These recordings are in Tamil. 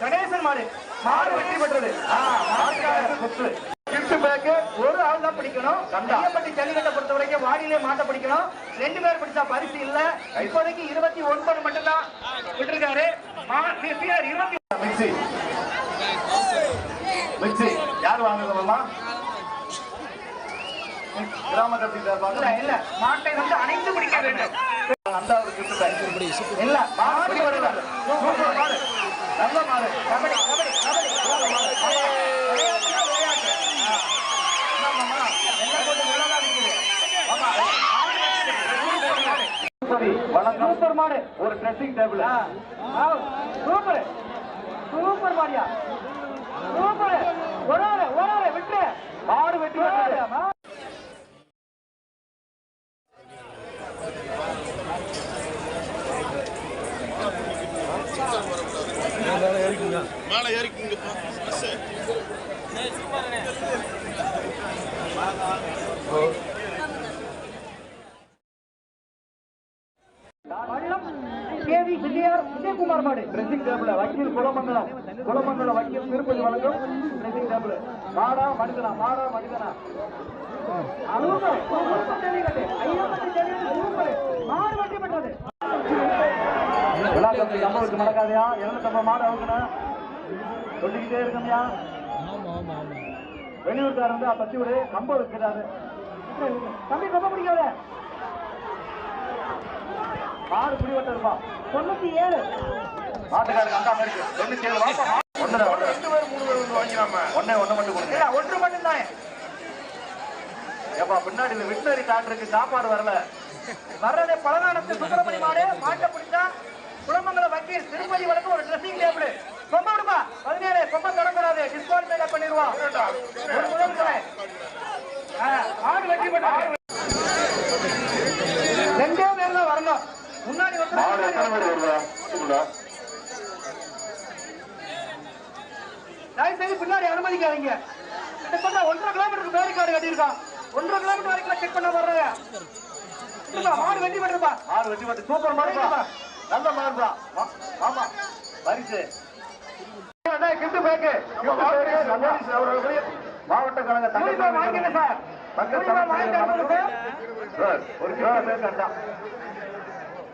கணேசன் மாடு. மாடு வெற்றி பெற்றது. கிஃப்ட் பேக்கு ஒரு ஆள் தான் பிடிக்கணும். கையப்பட்டி ஜல்லிக்கட்டை பொறுத்த வரைக்கும் வாடியிலே மாட்ட பிடிக்கணும். ரெண்டு பேர் பிடிச்சா பரிசு இல்ல. இப்போதைக்கு இருபத்தி ஒன்பது மட்டும் தான் விட்டுருக்காரு இருபத்தி மிக்சி மிக்சி யார் கிராம இல்ல இல்ல. மாட்டை வந்து அணைத்து பிடிக்க வேண்டும். அந்த bag. இல்ல மாடு. நல்ல மாடு. கபடி. சூப்பர் மாடு. ஒரு ட்ரெஸ்ஸிங் டேபிள் சூப்பர். சூப்பர் மாடியா. சூப்பர். ஒரு ஆளு ஒரு ஆளு விட்டு மாடு வெட்டி மேலே ஏறிக்குங்கப்பா பஸ்ஸு குமார் மாடு. ட்ரெஸ்ஸிங் டேபிள் வக்கீல் குலமங்கலம். குலமங்கலம் வக்கீல் திருப்பதி வழங்கும் ட்ரெஸ்ஸிங் டேபிள் மாடா மனிதனா மாடா மனிதனா. மாடு நடக்காதயா? இருநூத்தம்பது மாடு அவுக்கணும் சொல்லிக்கிட்டே இருக்கமையா. வெளியூர்காரர் வந்து பத்தி விடு. கம்பம் வைக்கிறாரு தம்பி கம்ப பிடிக்காத. மாடு பிடிவட்ட இருப்பா தொண்ணூத்தி ஏழு மாட்டுக்காரருக்கு அந்த மாதிரி இருக்கு. தொண்ணூத்தி ஏழு வாப்பா. ஒண்ணுதான் ஒண்ணு ரெண்டு பேர் மூணு பேர் வந்து ஒண்ணே ஒண்ணு மட்டும் கொடுங்க. ஒன்று மட்டும் தான் ஏப்பா பின்னாடி இந்த வெட்டினரி டாக்டருக்கு சாப்பாடு வரல. வர்றது பலநாடத்து சுப்பிரமணி மாடு. மாட்டை பிடிச்சா குளமங்கலம் வக்கீல் திருப்பதி வழக்கு ஒரு ட்ரெஸ்ஸிங் டேபிள் கொம்ப விடுப்பா பதினேழு கொம்ப தொடக்கூடாது டிஸ்குவாலிஃபை பண்ணிடுவான் ஒரு முதல் துணை ஆ, மாடு வெற்றி பண்ண ரெண்டே பேர் தான் வரணும் முன்னாடி பின்னாடி அனுமதிக்காதீங்க. ஒன்றரை கிலோமீட்டருக்கு பேரிக்காடு கட்டியிருக்கான். ஒன்றரை கிலோமீட்டர் வரைக்கும் செக் பண்ண இல்லப்பா, மாடு வெட்டி பட்டுப்பா மாடு வெட்டி பட்டு சூப்பர் மாடுப்பா நல்ல மாடுப்பா ஆமா பரிசு கிஃப்ட் பேக்கு மாவட்ட கழக தகவல் வாங்கிங்க சார். சார். ஒரு கிஃப்ட் பேக் அதான்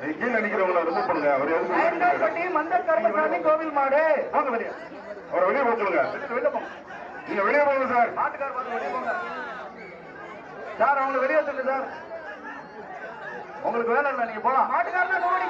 கீழே நிக்கிறவங்கள ரிமூவ் பண்ணுங்க. அவர்? அயன்கார்பட்டி கருமசாமி கோவில் மாடு. போங்க வெளியே. அவரை வெளியே சொல்லுங்க. வெளியே போங்க. நீங்க வெளியே போங்க சார். மாட்டுக்கார பார்த்து வெளியே போங்க. சார் அவங்களை வெளியே சொல்லுங்க சார். உங்களுக்கு வேலை இல்லை நீங்க போலாம். மாட்டுக்காரனா நூறு